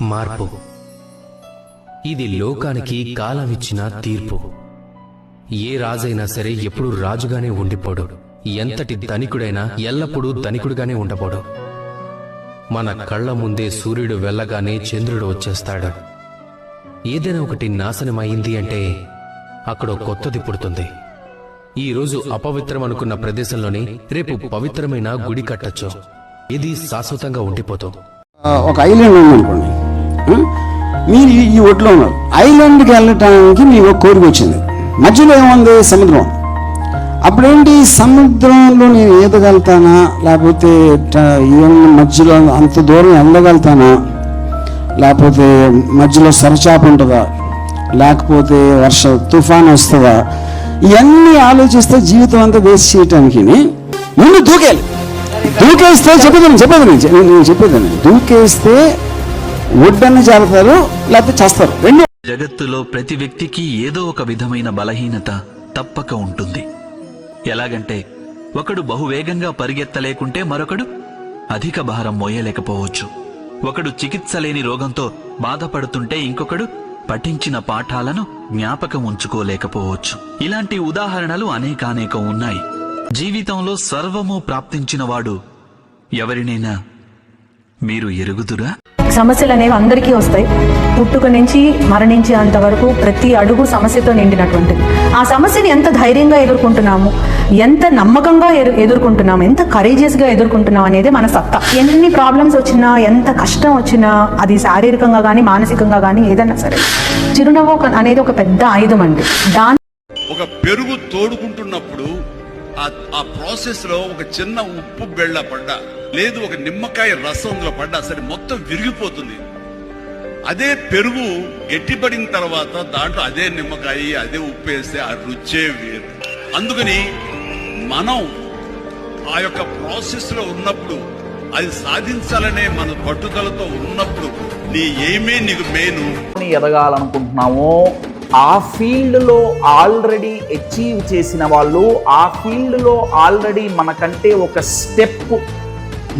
మార్పు. ఇది లోకానికి కాలమిచ్చిన తీర్పు. ఏ రాజైనా సరే ఎప్పుడు రాజుగానే ఉండిపోడు. ఎంతటి ధనికుడైనా ఎల్లప్పుడూ ధనికుడుగానే ఉండబోడు. మన కళ్ళ ముందే సూర్యుడు వెళ్ళగానే చంద్రుడు వచ్చేస్తాడు. ఏదైనా ఒకటి నాశనం అయింది అంటే అక్కడ కొత్తది పుడుతుంది. ఈ రోజు అపవిత్రం అనుకున్న ప్రదేశంలోనే రేపు పవిత్రమైన గుడి కట్టొచ్చు. ఇది శాశ్వతంగా ఉండిపోతుంది ఒక ఐలాండ్ ఉందనుకోండి. మీరు ఈ- ఒడ్లో ఉన్నారు. ఐలాండ్కి వెళ్ళటానికి మీకు ఒక కోరిక వచ్చింది. మధ్యలో ఏముంది? సముద్రం. అప్పుడేంటి? సముద్రంలో నేను ఈదగలుగుతానా లేకపోతే ఏమన్నా మధ్యలో అంత దూరం వెళ్ళగలుగుతానా? లేకపోతే మధ్యలో సరచాప ఉంటుందా? లేకపోతే వర్ష తుఫాన్ వస్తుందా? ఇవన్నీ ఆలోచిస్తే జీవితం అంతా వేస్ట్ చేయటానికి ముందు దూకేయాలి. దూకేస్తే చెప్పేదాన్ని చెప్పేదాన్ని నేను నేను చెప్పేదాన్ని దూకేస్తే ఒడ్డన్న జారుతారు లేకపోతే చేస్తారు. రెండు జగత్తులో ప్రతి వ్యక్తికి ఏదో ఒక విధమైన బలహీనత తప్పక ఉంటుంది. ఎలాగంటే ఒకడు బహువేగంగా పరిగెత్తలేకుంటే మరొకడు అధిక భారం మోయలేకపోవచ్చు. ఒకడు చికిత్స లేని రోగంతో బాధపడుతుంటే ఇంకొకడు పఠించిన పాఠాలను జ్ఞాపకం ఉంచుకోలేకపోవచ్చు. ఇలాంటి ఉదాహరణలు అనేకానేకం ఉన్నాయి. జీవితంలో సర్వము ప్రాప్తించినవాడు ఎవరినైనా మీరు ఎరుగుదురా? సమస్యలు అనేవి అందరికీ వస్తాయి. పుట్టుక నుంచి మరణించేంత వరకు ప్రతి అడుగు సమస్యతో నిండినటువంటిది. ఆ సమస్యని ఎంత ధైర్యంగా ఎదుర్కొంటున్నాము? ఎంత నమ్మకంగా ఎదుర్కొంటున్నాము? ఎంత కరేజియస్గా ఎదుర్కొంటున్నాం అనేది మన సత్తా. ఎన్ని ప్రాబ్లమ్స్ వచ్చినా ఎంత కష్టం వచ్చినా అది శారీరకంగా కానీ మానసికంగా కానీ ఏదైనా సరే. చిరునవ్వు అనేది ఒక పెద్ద ఆయుధం అండి. దాని ఒక పెరుగు తోడుకుంటున్నప్పుడు ఆ ప్రాసెస్లో ఒక చిన్న ఉప్పు బెళ్ళ పడ్డా. లేదు ఒక నిమ్మకాయ రసం అందులో పడ్డా. సరే మొత్తం విరిగిపోతుంది. అదే పెరుగు గట్టిపడిన తర్వాత దాంట్లో అదే నిమ్మకాయ అదే ఉప్పు వేస్తే ఆ రుచే వేరు. అందుకని మనం ఆ యొక్క ప్రాసెస్లో ఉన్నప్పుడు అది సాధించాలనే మన పట్టుదలతో ఉన్నప్పుడు నీ ఏమే నీకు మెయిన్ ఎదగాలనుకుంటున్నామో ఆ ఫీల్డ్లో ఆల్రెడీ అచీవ్ చేసిన వాళ్ళు ఆ ఫీల్డ్లో ఆల్రెడీ మనకంటే ఒక స్టెప్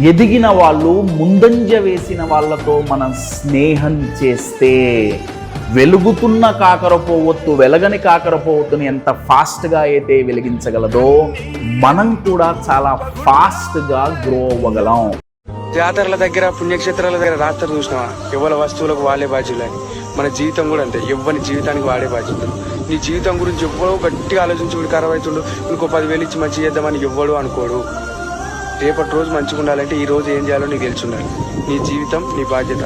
ఎదిగిన వాళ్ళు ముందంజ వేసిన వాళ్ళతో మనం స్నేహం చేస్తే వెలుగుతున్న కాకరపోవత్తు వెలగని కాకరపోవత్తుని ఎంత ఫాస్ట్గా అయితే వెలిగించగలదో మనం కూడా చాలా ఫాస్ట్గా గ్రో అవ్వగలం. జాతరల దగ్గర పుణ్యక్షేత్రాల దగ్గర రాత్రి చూసినావా? ఎవరి వస్తువులకు వాళ్ళే బాధ్యులని మన జీవితం కూడా అంతే. ఎవరి జీవితానికి వాడే బాధ్యతలు నీ జీవితం గురించి ఎవ్వడో గట్టిగా ఆలోచించి వీడు ఖరాబ్ అవుతుండు. ఇంకో పదివేలు ఇచ్చి మంచి చేద్దామని ఎవ్వడు అనుకోడు. రేపటి రోజు మంచిగా ఉండాలంటే ఈ రోజు ఏం చేయాలో నీకు తెలిసి ఉండాలి నీ జీవితం నీ బాధ్యత.